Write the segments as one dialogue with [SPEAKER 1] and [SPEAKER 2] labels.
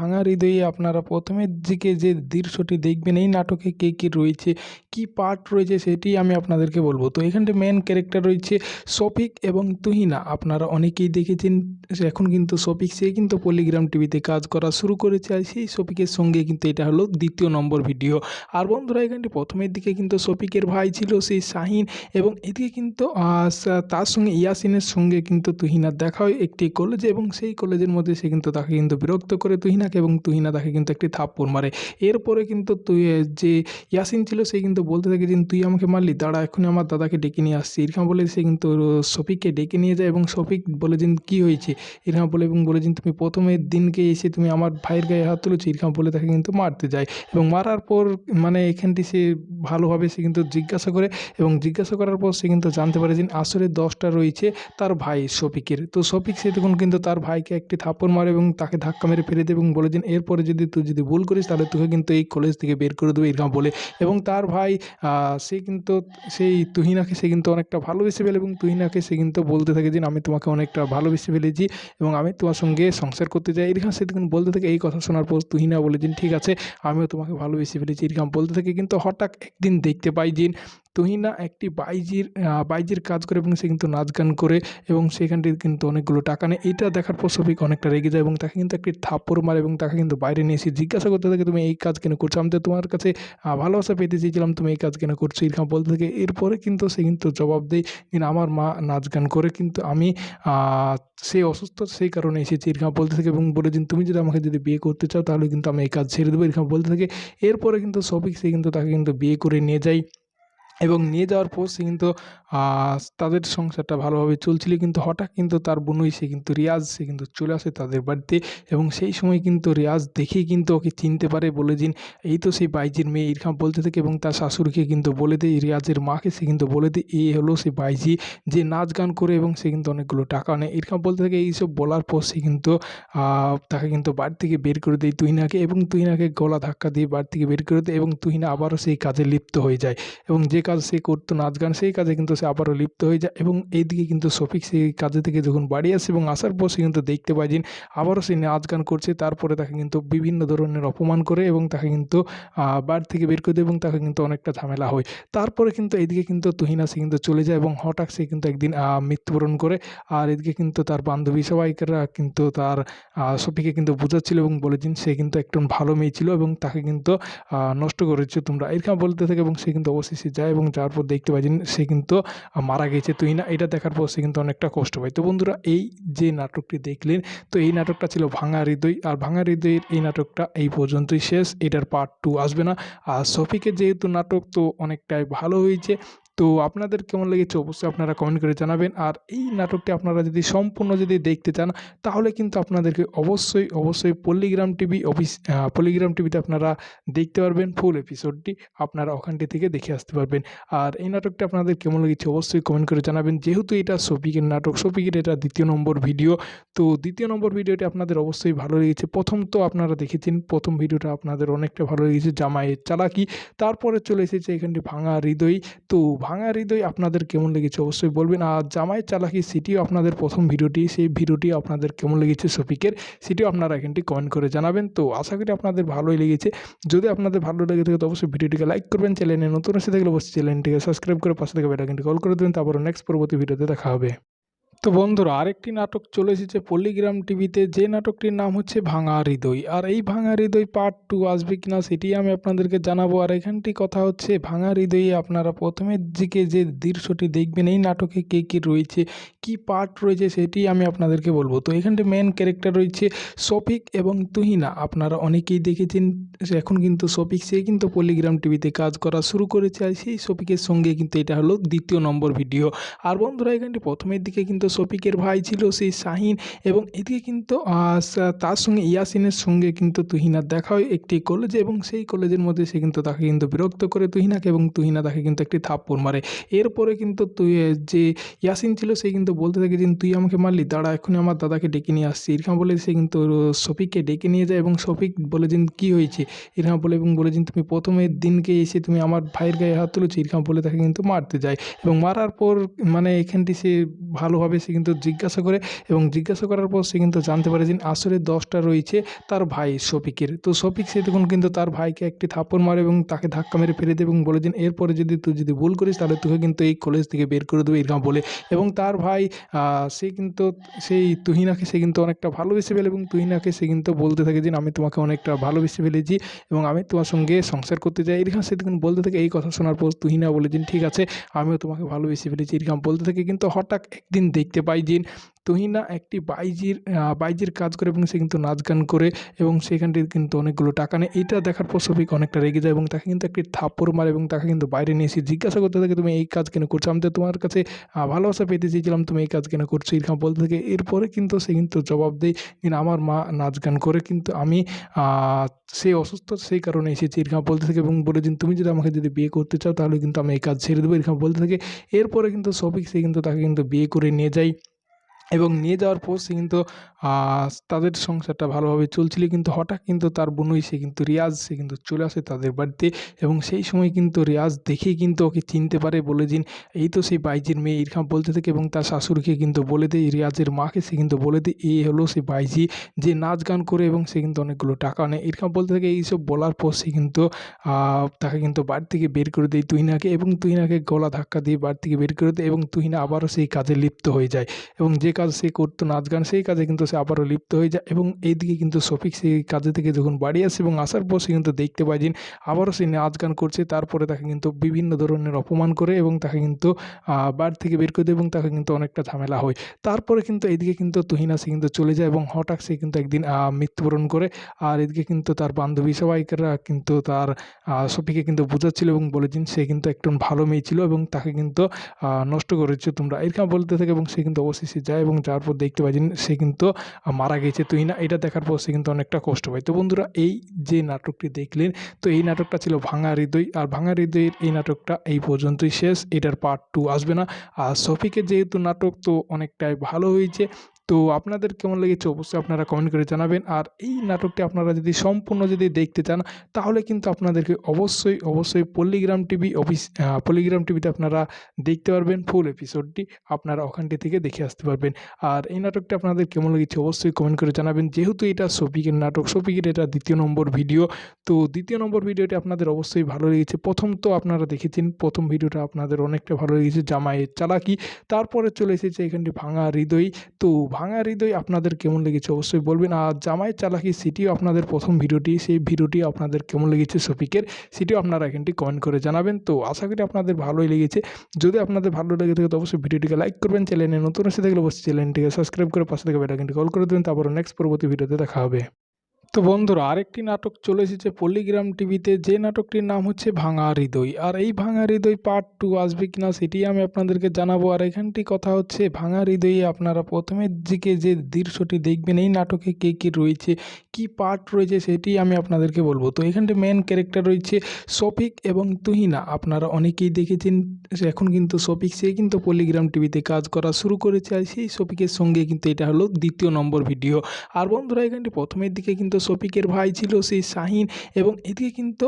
[SPEAKER 1] ভাঙা হৃদয়ে আপনারা প্রথমের দিকে যে দৃশ্যটি দেখবেন, এই নাটকে কে কে রয়েছে, কি পার্ট রয়েছে সেটি আমি আপনাদেরকে বলব। তো এখানটি মেন ক্যারেক্টার রয়েছে শফিক এবং তুহিনা। আপনারা অনেকেই দেখেছেন এখন কিন্তু শফিক, সে কিন্তু পলিগ্রাম টিভিতে কাজ করা শুরু করেছে আর সেই শফিকের সঙ্গে কিন্তু এটা হলো দ্বিতীয় নম্বর ভিডিও আর বন্ধুরা, এখানটি প্রথমের দিকে কিন্তু শফিকের ভাই ছিল সেই শাহিন এবং এদিকে কিন্তু তার সঙ্গে ইয়াসিনের সঙ্গে কিন্তু তুহিনার দেখা হয় একটি কলেজে এবং সেই কলেজের মধ্যে সে কিন্তু তাকে কিন্তু বিরক্ত করে তুহিনাকে এবং তুহিনা তাকে কিন্তু একটি থাপ্পড় মারে। এরপরে কিন্তু তুই যে ইয়াসিন ছিল, সে কিন্তু বলতে থাকে যে, তুই আমাকে মারলি, দাঁড়া, এখনই আমার দাদাকে ডেকে নিয়ে আসছি। ইরফান বলে সে কিন্তু শফিককে ডেকে নিয়ে যায় এবং শফিক বলে যে কী হয়েছে? ইরফান বলে, এবং বলে যে তুমি প্রথমের দিনকে এসে তুমি আমার ভাইয়ের গায়ে হাত তুলেছো। ইরফান বলে, তাকে কিন্তু মারতে যায়। এবং মারার পর মানে এখানটি সে ভালোভাবে সে কিন্তু জিজ্ঞাসা করে এবং জিজ্ঞাসা করার পর সে কিন্তু জানতে পারে যে আসলে দশটা রয়েছে তার ভাই শফিকের। তো শফিক সে তখন কিন্তু তার ভাইকে একটি থাপ্পড় মারে এবং তাকে ধাক্কা মেরে ফেলে দেয় এবং বলে দিন, এরপরে যদি তুই যদি ভুল করিস, তাহলে তোকে কিন্তু এই কলেজ থেকে বের করে দেবে, এরকম বলে। এবং তার ভাই সে কিন্তু, সেই তুহিনাকে সে কিন্তু অনেকটা ভালোবেসে ফেলে এবং তুহিনাকে সে কিন্তু বলতে থাকে যে আমি তোমাকে অনেকটা ভালোবেসে ফেলেছি এবং আমি তোমার সঙ্গে সংসার করতে চাই। এরকম সে তখন বলতে থাকে, এই কথা শোনার পর তুহিনা বলে দিন, ঠিক আছে, আমিও তোমাকে ভালোবেসে ফেলেছি। এরকম বলতে থাকে, কিন্তু হঠাৎ একদিন দেখতে পাই যে তুহিনা একটি বাইজির বাইজির কাজ করে এবং সে কিন্তু নাচ গান করে এবং সেখানটি কিন্তু অনেকগুলো টাকা নেয়। এটা দেখার পর শফিক অনেকটা রেগে যায় এবং তাকে কিন্তু একটি থাপ্পড় মারে এবং তাকে কিন্তু বাইরে নিয়ে এসে জিজ্ঞাসা করতে থাকে, তুমি এই কাজ কেন করছ? আমি তো তোমার কাছে ভালোবাসা পেতে চেয়েছিলাম, তুমি এই কাজ কেন করছ? এরকম বলতে থাকে। এরপরে কিন্তু সে কিন্তু জবাব দেয়, কিন্তু আমার মা নাচ গান করে, কিন্তু আমি সে অসুস্থ, সেই কারণে এসেছি। এরকম বলতে থাকে এবং বলে দিন তুমি যদি আমাকে যদি বিয়ে করতে চাও, তাহলে কিন্তু আমি এই কাজ ছেড়ে দেবো। এরকম বলতে থাকে। এরপরে কিন্তু শফিক সে কিন্তু তাকে কিন্তু বিয়ে করে নিয়ে যায়। এবং নিয়ে যাওয়ার পর সে কিন্তু তাদের সংসারটা ভালোভাবে চলছিল কিন্তু হঠাৎ কিন্তু তার বোনই সে কিন্তু রিয়াজ, সে কিন্তু চলে আসে তাদের বাড়িতে এবং সেই সময় কিন্তু রিয়াজ দেখেই কিন্তু ওকে চিনতে পারে বলে দিন, এই তো সেই বাইজির মেয়ে ইরখাম বলতে থাকে এবং তার শাশুড়িকে কিন্তু বলে দেয়, রিয়াজের মাকে সে কিন্তু বলে দেয়, এই হলো সে বাইজি যে নাচ গান করে এবং সে কিন্তু অনেকগুলো টাকা নেয় ইরখাম বলতে থাকে এইসব বলার পর সে কিন্তু তাকে কিন্তু বাড়ি থেকে বের করে দেয় তুহিনাকে এবং তুহিনাকে গলা ধাক্কা দিয়ে বাড়ি থেকে বের করে দেয় এবং তুহিনা আবারও সেই কাজে লিপ্ত হয়ে যায় এবং যে কাজ সে করতো, নাচ গান সেই কাজে কিন্তু সে আবারও লিপ্ত হয়ে যায় এবং এইদিকে কিন্তু শফিক সেই কাজে থেকে যখন বাড়ি আসে এবং আসার পর সে কিন্তু দেখতে পায় যে আবারও সে নাচ গান করছে, তারপরে তাকে কিন্তু বিভিন্ন ধরনের অপমান করে এবং তাকে কিন্তু বাড়ি থেকে বের করে দেয় এবং তাকে কিন্তু অনেকটা ঝামেলা হয়। তারপরে কিন্তু এইদিকে কিন্তু তুহিনা সে কিন্তু চলে যায় এবং হঠাৎ সে কিন্তু একদিন মৃত্যুবরণ করে আর এদিকে কিন্তু তার বান্ধবী সবাইকারা কিন্তু তার শফিকে কিন্তু বোঝাচ্ছিল এবং বলেছেন সে কিন্তু একজন ভালো মেয়ে ছিল এবং তাকে কিন্তু নষ্ট করেছ তোমরা। এরকম বলতে থাকে এবং সে কিন্তু অবশেষে যায় যাওয়ার পর দেখতে পাই যে সে কিন্তু মারা গেছে। তুই না, এটা দেখার পর সে কিন্তু অনেকটা কষ্ট পায়। তো বন্ধুরা, এই যে নাটকটি দেখলেন, তো এই নাটকটা ছিল ভাঙা হৃদয়, আর ভাঙা হৃদয়ের এই নাটকটা এই পর্যন্তই শেষ। এটার পার্ট টু আসবে না। আর শফিকের যেহেতু নাটক, তো অনেকটাই ভালো হয়েছে। তো আপনাদের কেমন লেগেছে? অবশ্যই আপনারা কমেন্ট করে জানাবেন। আর এই নাটকটি আপনারা যদি সম্পূর্ণ যদি দেখতে চান, তাহলে কিন্তু আপনাদেরকে অবশ্যই অবশ্যই পল্লিগ্রাম টিভি অফিস পল্লিগ্রাম টিভিতে আপনারা দেখতে পারবেন ফুল এপিসোডটি আপনারা ওখানটি থেকে দেখে আসতে পারবেন। আর এই নাটকটা আপনাদের কেমন লেগেছে? অবশ্যই কমেন্ট করে জানাবেন। যেহেতু এটা শফিকের নাটক শফিকের এটা দ্বিতীয় নম্বর ভিডিও তো দ্বিতীয় নম্বর ভিডিওটি আপনাদের অবশ্যই ভালো লেগেছে। প্রথম তো আপনারা দেখেছেন, প্রথম ভিডিওটা আপনাদের অনেকটা ভালো লেগেছে, জামাইয়ের চালাকি। তারপরে চলে এসেছে এখানটি ভাঙা হৃদয়। তো ভাঙা হৃদয় আপনাদের কেমন লেগেছে অবশ্যই বলবেন। আর জামাই চালাকি সিটিও আপনাদের প্রথম ভিডিওটি, সেই ভিডিওটি আপনাদের কেমন লেগেছে শফিকের সেটিও আপনারা এখানটি কমেন্ট করে জানাবেন। তো আশা করি আপনাদের ভালোই লেগেছে। যদি আপনাদের ভালো লেগে থাকে তো অবশ্যই ভিডিওটিকে লাইক করবেন, চ্যানেলে নতুন এসে থাকলে অবশ্যই চ্যানেলটিকে সাবস্ক্রাইব করে পাশে থেকে বেলাইকনটি কল করে দেবেন। তারপর নেক্সট পরবর্তী ভিডিওতে দেখা হবে। তো বন্ধুরা, আরেকটি নাটক চলে এসেছে পল্লিগ্রাম টিভিতে যে নাটকটির নাম হচ্ছে ভাঙা হৃদয়। আর এই ভাঙা হৃদয় পার্ট টু আসবে কিনা সেটি আমি আপনাদেরকে জানাব। আর এখানটি কথা হচ্ছে, ভাঙা হৃদয়ে আপনারা প্রথমের দিকে যে দৃশ্যটি দেখবেন, এই নাটকে কে কে রয়েছে, কি পার্ট রয়েছে সেটি আমি আপনাদেরকে বলব। তো এখানটি মেন ক্যারেক্টার রয়েছে শফিক এবং তুহিনা। আপনারা অনেকেই দেখেছেন, এখন কিন্তু শফিক, সে কিন্তু পল্লিগ্রাম টিভিতে কাজ করা শুরু করেছে। আর সেই শফিকের সঙ্গে কিন্তু এটা হলো দ্বিতীয় নম্বর ভিডিও আর বন্ধুরা, এখানটি প্রথমের দিকে কিন্তু শফিকের ভাই ছিল সেই শাহিন এবং এদিকে কিন্তু তার সঙ্গে ইয়াসিনের সঙ্গে কিন্তু তুহিনার দেখা হয় একটি কলেজে এবং সেই কলেজের মধ্যে সে কিন্তু তাকে কিন্তু বিরক্ত করে তুহিনাকে এবং তুহিনা তাকে কিন্তু একটি থাপ্পড় মারে। এরপরে কিন্তু তুই যে ইয়াসিন ছিল সে কিন্তু বলতে থাকে যে, তুই আমাকে মারলি, দাঁড়া, এখনই আমার দাদাকে ডেকে নিয়ে আসছি। এরকম বলে সে কিন্তু শফিককে ডেকে নিয়ে যায় এবং শফিক বলে যে, কী হয়েছে? এরকম বলে, এবং বলে দিন তুমি প্রথমের দিনকে এসে তুমি আমার ভাইয়ের গায়ে হাত তুলেছো। এরকম বলে তাকে কিন্তু মারতে যায় এবং মারার পর মানে এখানটি সে ভালোভাবে সে কিন্তু জিজ্ঞাসা করে এবং জিজ্ঞাসা করার পর সে কিন্তু জানতে পারে যে আসলে দশটা রয়েছে তার ভাই শফিকের। তো শফিক সে তখন কিন্তু তার ভাইকে একটি থাপ্পড় মারে এবং তাকে ধাক্কা মেরে ফেলে দেয় এবং বলে দিন এরপরে যদি তুই যদি ভুল করিস, তাহলে তোকে কিন্তু এই কলেজ থেকে বের করে দেবো, এরকম বলে। এবং তার ভাই সে কিন্তু, সেই তুহিনাকে সে কিন্তু অনেকটা ভালোবেসে ফেলে এবং তুহিনাকে সে কিন্তু বলতে থাকে যে, আমি তোমাকে অনেকটা ভালোবেসে ফেলেছি এবং আমি তোমার সঙ্গে সংসার করতে চাই। এরকম সে তখন বলতে থাকে এই কথা শোনার পর তুহিনা বলে দিন ঠিক আছে, আমিও তোমাকে ভালোবেসে ফেলেছি, এরকম বলতে থাকে। কিন্তু হঠাৎ একদিন দেখতে পাই যে তুহিনা একটি বাইজির বাইজির কাজ করে এবং সে কিন্তু নাচ গান করে এবং সেখান থেকে কিন্তু অনেকগুলো টাকা নেয়। এটা দেখার পর সফিক অনেকটা রেগে যায় এবং তাকে কিন্তু একটি থাপ্পড় মারে এবং তাকে কিন্তু বাইরে নিয়ে এসে জিজ্ঞাসা করতে থাকে, তুমি এই কাজ কেন করছ? আমি তো তোমার কাছে ভালোবাসা পেতে চেয়েছিলাম, তুমি এই কাজ কেন করছ? এরকম বলতে থাকে, এরপরে কিন্তু সে কিন্তু জবাব দেয় কিন্তু আমার মা নাচ গান করে, কিন্তু আমি সে অসুস্থ, সেই কারণে এসেছি। এরকম বলতে থাকে, এবং বলে দিন তুমি যদি আমাকে যদি বিয়ে করতে চাও, তাহলে কিন্তু আমি এই কাজ ছেড়ে দেবো। এরকম বলতে থাকে, এরপরে কিন্তু সফিক সে কিন্তু তাকে কিন্তু বিয়ে করে নিয়ে যায়। এবং নিয়ে যাওয়ার পর সে কিন্তু তাদের সংসারটা ভালোভাবে চলছিল কিন্তু হঠাৎ কিন্তু তার বোনই সে কিন্তু রিয়াজ, সে কিন্তু চলে আসে তাদের বাড়িতে এবং সেই সময় কিন্তু রিয়াজ দেখেই কিন্তু ওকে চিনতে পারে বলে দিন, এই তো সেই বাইজির মেয়ে ইরখাম বলতে থাকে এবং তার শাশুড়িকে কিন্তু বলে দেয়, রিয়াজের মাকে সে কিন্তু বলে দেয়, এই হলো সে বাইজি যে নাচ গান করে এবং সে কিন্তু অনেকগুলো টাকা নেয়। ইরখাম বলতে থাকে এইসব বলার পর সে কিন্তু তাকে কিন্তু বাড়ি থেকে বের করে দেয় তুহিনাকে এবং তুহিনাকে গলা ধাক্কা দিয়ে বাড়ি থেকে বের করে দেয় এবং তুহিনা আবারও সেই কাজে লিপ্ত হয়ে যায় এবং যে কাজ সে করতো, নাচ গান সেই কাজে কিন্তু সে আবারও লিপ্ত হয়ে যায় এবং এইদিকে কিন্তু শফিক সেই কাজে থেকে যখন বাড়ি আসে এবং আসার পর সে কিন্তু দেখতে পায় যে আবারও সে নাচ গান করছে, তারপরে তাকে কিন্তু বিভিন্ন ধরনের অপমান করে এবং তাকে কিন্তু বাড়ি থেকে বের করে দেয় এবং তাকে কিন্তু অনেকটা ঝামেলা হয়। তারপরে কিন্তু এদিকে কিন্তু তুহিনা সে কিন্তু চলে যায় এবং হঠাৎ সে কিন্তু একদিন মৃত্যুবরণ করে আর এদিকে কিন্তু তার বান্ধবী সবাইকারা কিন্তু তার শফিকে কিন্তু বোঝাচ্ছিল এবং বলেছেন সে কিন্তু একজন ভালো মেয়ে ছিল এবং তাকে কিন্তু নষ্ট করেছ তোমরা। এরকম বলতে থাকে এবং সে কিন্তু অবশেষে যায় এবং যার পর দেখতে পাই যে সে কিন্তু মারা গেছে। তুই না এটা দেখার পর সে কিন্তু অনেকটা কষ্ট পায়। তো বন্ধুরা, এই যে নাটকটি দেখলেন, তো এই নাটকটা ছিল ভাঙা হৃদয়। আর ভাঙা হৃদয়ের এই নাটকটা এই পর্যন্তই শেষ। এটার পার্ট টু আসবে না। আর শফিকের যেহেতু নাটক, তো অনেকটাই ভালো হয়েছে। তো আপনাদের কেমন লেগেছে? অবশ্যই আপনারা কমেন্ট করে জানাবেন। আর এই নাটকটি আপনারা যদি সম্পূর্ণ যদি দেখতে চান, তাহলে কিন্তু আপনাদেরকে অবশ্যই অবশ্যই পল্লিগ্রাম টিভি অফিস পল্লিগ্রাম টিভিতে আপনারা দেখতে পারবেন ফুল এপিসোডটি আপনারা ওখানটি থেকে দেখে আসতে পারবেন। আর এই নাটকটা আপনাদের কেমন লেগেছে? অবশ্যই কমেন্ট করে জানাবেন। যেহেতু এটা শফিকের নাটক শফিকের এটা দ্বিতীয় নম্বর ভিডিও তো দ্বিতীয় নম্বর ভিডিওটি আপনাদের অবশ্যই ভালো লেগেছে। প্রথম তো আপনারা দেখেছেন, প্রথম ভিডিওটা আপনাদের অনেকটা ভালো লেগেছে, জামাইয়ের চালাকি। তারপরে চলে এসেছে এখানটি ভাঙা হৃদয়। তো ভাঙা হৃদয় আপনাদের কেমন লেগেছে অবশ্যই বলবেন। আর জামাই চালাকি সেটিও আপনাদের প্রথম ভিডিওটি, সেই ভিডিওটি আপনাদের কেমন লেগেছে শফিকের সেটিও আপনারা এখানটি কমেন্ট করে জানাবেন। তো আশা করি আপনাদের ভালোই লেগেছে। যদি আপনাদের ভালো লেগে থাকে তো অবশ্যই ভিডিওটিকে লাইক করবেন, চ্যানেলে নতুন এসে থাকলে অবশ্যই চ্যানেলটিকে সাবস্ক্রাইব করে পাশে থেকে বেলাইকনটি কল করে দেবেন। তারপর নেক্সট পরবর্তী ভিডিওতে দেখা হবে। তো বন্ধুরা, আরেকটি নাটক চলে এসেছে পল্লিগ্রাম টিভিতে যে নাটকটির নাম হচ্ছে ভাঙা হৃদয়। আর এই ভাঙা হৃদয় পার্ট টু আসবে কিনা সেটি আমি আপনাদেরকে জানাব। আর এখানটি কথা হচ্ছে, ভাঙা হৃদয়ে আপনারা প্রথমের দিকে যে দৃশ্যটি দেখবেন, এই নাটকে কে কী রয়েছে, কি পার্ট রয়েছে সেটি আমি আপনাদেরকে বলব। তো এখানটি মেন ক্যারেক্টার রয়েছে শফিক এবং তুহিনা। আপনারা অনেকেই দেখেছেন, এখন কিন্তু শফিক, সে কিন্তু পল্লিগ্রাম টিভিতে কাজ করা শুরু করেছে। আর সেই শফিকের সঙ্গে কিন্তু এটা হলো দ্বিতীয় নম্বর ভিডিও আর বন্ধুরা, এখানটি প্রথমের দিকে কিন্তু শফিকের ভাই ছিল সেই শাহিন এবং এদিকে কিন্তু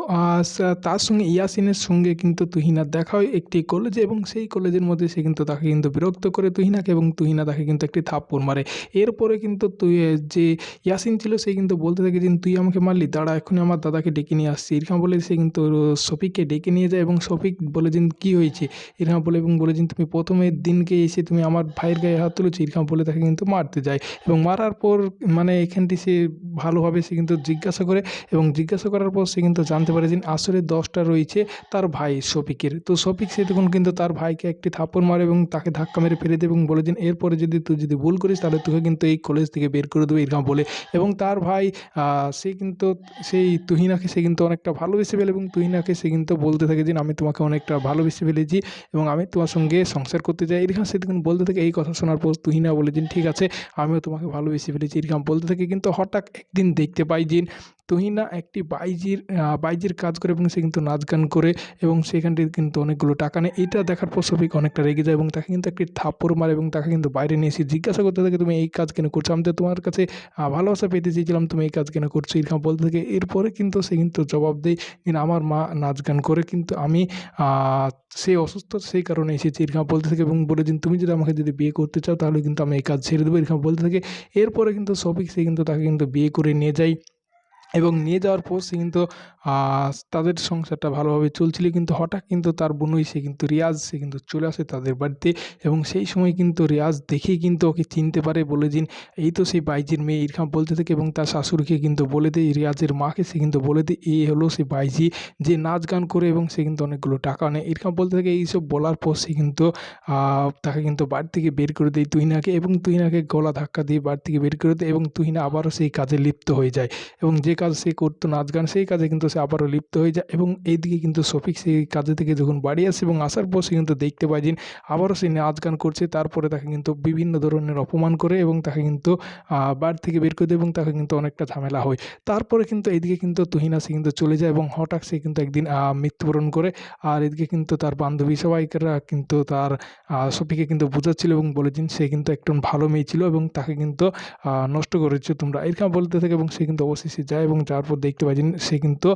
[SPEAKER 1] তার সঙ্গে ইয়াসিনের সঙ্গে কিন্তু তুহিনার দেখা হয় একটি কলেজে এবং সেই কলেজের মধ্যে সে কিন্তু তাকে কিন্তু বিরক্ত করে তুহিনাকে এবং তুহিনা তাকে কিন্তু একটি থাপ্পড় মারে। এরপরে কিন্তু তুই যে ইয়াসিন ছিল সে কিন্তু বলতে থাকে যে, তুই আমাকে মারলি, দাঁড়া, এখনই আমার দাদাকে ডেকে নিয়ে আসছি। এরকম বলে সে কিন্তু শফিককে ডেকে নিয়ে যায় এবং শফিক বলে যে কী হয়েছে? এরকম বলে, এবং বলে দিন তুমি প্রথমের দিনকে এসে তুমি আমার ভাইয়ের গায়ে হাত তুলেছো। এরকম বলে, তাকে কিন্তু মারতে যায় এবং মারার পর মানে এখানটি সে ভালোভাবে সে কিন্তু জিজ্ঞাসা করে এবং জিজ্ঞাসা করার পর সে কিন্তু জানতে পারে যে আসলে দশটা রয়েছে তার ভাই শফিকের। তো শফিক সে তখন কিন্তু তার ভাইকে একটি থাপ্পড় মারে এবং তাকে ধাক্কা মেরে ফেলে দেয় এবং বলে দিন এরপরে যদি তুই যদি ভুল করিস, তাহলে তোকে কিন্তু এই কলেজ থেকে বের করে দেবো, এরকম বলে। এবং তার ভাই সে কিন্তু, সেই তুহিনাকে সে কিন্তু অনেকটা ভালোবেসে ফেলে এবং তুহিনাকে সে কিন্তু বলতে থাকে যে, আমি তোমাকে অনেকটা ভালোবেসে ফেলেছি এবং আমি তোমার সঙ্গে সংসার করতে চাই। এরকম সে তখন বলতে থাকে, এই কথা শোনার পর তুহিনা বলে দিন ঠিক আছে, আমিও তোমাকে ভালোবেসে ফেলেছি, এরকম বলতে থাকে। কিন্তু হঠাৎ একদিন দেখতে পাই যে তুহিনা একটি বাইজির বাইজির কাজ করে এবং সে কিন্তু নাচ গান করে এবং সেখান থেকে কিন্তু অনেকগুলো টাকা নেয়। এটা দেখার পর সফিক অনেকটা রেগে যায় এবং তাকে কিন্তু একটি থাপ্পড় মারে এবং তাকে কিন্তু বাইরে নিয়ে এসে জিজ্ঞাসা করতে থাকে, তুমি এই কাজ কেন করছ? আমি তো তোমার কাছে ভালোবাসা পেতে চেয়েছিলাম, তুমি এই কাজ কেন করছ? এরকম বলতে থাকে। এরপরে কিন্তু সে কিন্তু জবাব দেয়, কিন্তু আমার মা নাচ গান করে, কিন্তু আমি সে অসুস্থ সেই কারণে এসেছি, এরকম বলতে থাকে এবং বলে দিন তুমি যদি আমাকে যদি বিয়ে করতে চাও, তাহলে কিন্তু আমি এই কাজ ছেড়ে দেবো, এরকম বলতে থাকে। এরপরে কিন্তু সফিক, সে কিন্তু তাকে কিন্তু বিয়ে করে নিয়ে যায়। এবং নিয়ে যাওয়ার পর সে কিন্তু তাদের সংসারটা ভালোভাবে চলছিল কিন্তু হঠাৎ কিন্তু তার বোনই সে কিন্তু রিয়াজ, সে কিন্তু চলে আসে তাদের বাড়িতে এবং সেই সময় কিন্তু রিয়াজ দেখেই কিন্তু ওকে চিনতে পারে বলে দিন, এই তো সেই বাইজির মেয়ে ইরখাম বলতে থাকে এবং তার শাশুড়িকে কিন্তু বলে দেয়, রিয়াজের মাকে সে কিন্তু বলে দেয়, এই হলো সে বাইজি যে নাচ গান করে এবং সে কিন্তু অনেকগুলো টাকা নেয়। ইরখাম বলতে থাকে এইসব বলার পর সে কিন্তু তাকে কিন্তু বাড়ি থেকে বের করে দেয় তুহিনাকে এবং তুহিনাকে গলা ধাক্কা দিয়ে বাড়ি থেকে বের করে দেয় এবং তুহিনা আবারও সেই কাজে লিপ্ত হয়ে যায় এবং যে কাজ সে করতো, নাচ গান সেই কাজে কিন্তু সে আবারও লিপ্ত হয়ে যায় এবং এইদিকে কিন্তু শফিক সেই কাজে থেকে যখন বাড়ি আসে এবং আসার পর সে কিন্তু দেখতে পায় যে আবারও সে নাচ গান করছে, তারপরে তাকে কিন্তু বিভিন্ন ধরনের অপমান করে এবং তাকে কিন্তু বাড়ি থেকে বের করে দেয় এবং তাকে কিন্তু অনেকটা ঝামেলা হয়। তারপরে কিন্তু এইদিকে কিন্তু তুহিনা সে কিন্তু চলে যায় এবং হঠাৎ সে কিন্তু একদিন মৃত্যুবরণ করে আর এদিকে কিন্তু তার বান্ধবী সবাইকারা কিন্তু তার শফিকে কিন্তু বোঝাচ্ছিল এবং বলেছেন সে কিন্তু একজন ভালো মেয়ে ছিল এবং তাকে কিন্তু নষ্ট করেছ তোমরা। এরকম বলতে থাকে এবং সে কিন্তু অবশেষে যায় এবং যাওয়ার পর দেখতে পাই যে সে কিন্তু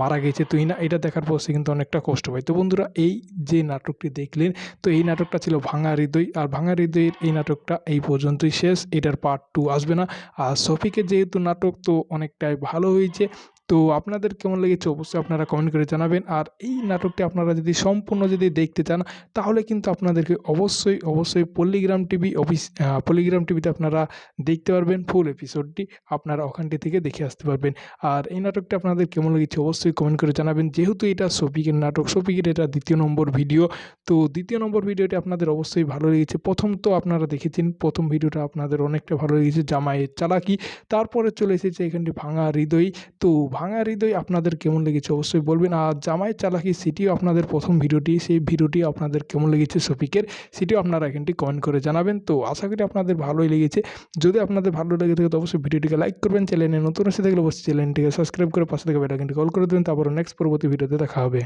[SPEAKER 1] মারা গেছে। তুই না, এটা দেখার পর সে কিন্তু অনেকটা কষ্ট পায়। তো বন্ধুরা, এই যে নাটকটি দেখলেন, তো এই নাটকটা ছিল ভাঙা হৃদয়। আর ভাঙা হৃদয়ের এই নাটকটা এই পর্যন্তই শেষ। এটার পার্ট টু আসবে না। আর শফিকের যেহেতু নাটক, তো অনেকটাই ভালো হয়েছে। তো আপনাদের কেমন লেগেছে? অবশ্যই আপনারা কমেন্ট করে জানাবেন। আর এই নাটকটি আপনারা যদি সম্পূর্ণ যদি দেখতে চান, তাহলে কিন্তু আপনাদেরকে অবশ্যই অবশ্যই পল্লিগ্রাম টিভি অফিস পল্লিগ্রাম টিভিতে আপনারা দেখতে পারবেন ফুল এপিসোডটি আপনারা ওখানটি থেকে দেখে আসতে পারবেন। আর এই নাটকটা আপনাদের কেমন লেগেছে? অবশ্যই কমেন্ট করে জানাবেন। যেহেতু এটা শফিকের নাটক শফিকের এটা দ্বিতীয় নম্বর ভিডিও তো দ্বিতীয় নম্বর ভিডিওটি আপনাদের অবশ্যই ভালো লেগেছে। প্রথম তো আপনারা দেখেছেন, প্রথম ভিডিওটা আপনাদের অনেকটা ভালো লেগেছে, জামাইয়ের চালাকি। তারপরে চলে এসেছে এখানটি ভাঙা হৃদয়। তো ভাঙা হৃদয় আপনাদের কেমন লেগেছে অবশ্যই বলবেন। আর জামাই চালাকি সেটিও আপনাদের প্রথম ভিডিওটি, সেই ভিডিওটি আপনাদের কেমন লেগেছে শফিকের সেটিও আপনারা এখানটি কমেন্ট করে জানাবেন। তো আশা করি আপনাদের ভালোই লেগেছে। যদি আপনাদের ভালো লেগে থাকে তো অবশ্যই ভিডিওটিকে লাইক করবেন, চ্যানেলে নতুন এসে থাকলে অবশ্যই চ্যানেলটিকে সাবস্ক্রাইব করে পাশে থেকে বেলাইকনটি কল করে দেবেন। তারপর নেক্সট পরবর্তী ভিডিওতে দেখা হবে।